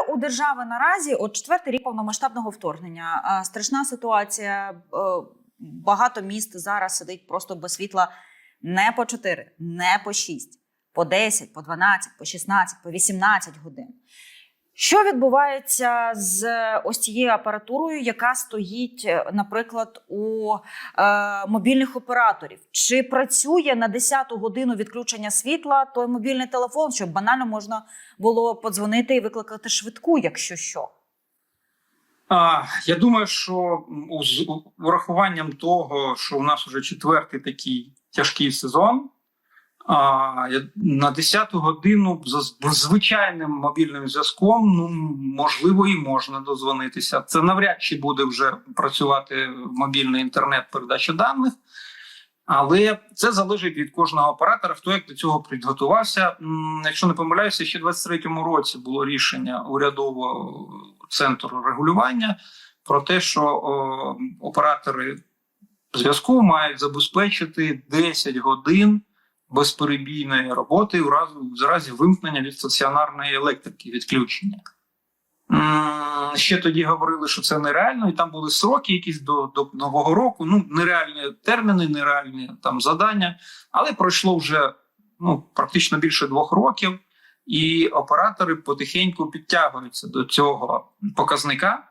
у держави наразі от четвертий рік повномасштабного вторгнення. Страшна ситуація. е, Багато міст зараз сидить просто без світла не по 4, не по 6, по 10, по 12, по 16, по 18 годин. Що відбувається з ось цією апаратурою, яка стоїть, е, наприклад, у е, мобільних операторів? Чи працює на 10-ту годину відключення світла той мобільний телефон, щоб банально можна було подзвонити і викликати швидку, якщо що? А, я думаю, що з урахуванням того, що у нас вже четвертий такий тяжкий сезон. На 10-ту годину з- звичайним мобільним зв'язком ну можливо і можна дозвонитися. Це навряд чи буде вже працювати мобільний інтернет передача даних, але це залежить від кожного оператора, хто як до цього підготувався. Якщо не помиляюся, ще в 23-му році було рішення урядового центру регулювання про те, що о, оператори зв'язку мають забезпечити 10 годин безперебійної роботи у разі, в разі вимкнення від стаціонарної електрики відключення. Ще тоді говорили, що це нереально, і там були сроки якісь до, до нового року. Ну, нереальні терміни, нереальні там завдання. Але пройшло вже ну, практично більше двох років, і оператори потихеньку підтягуються до цього показника.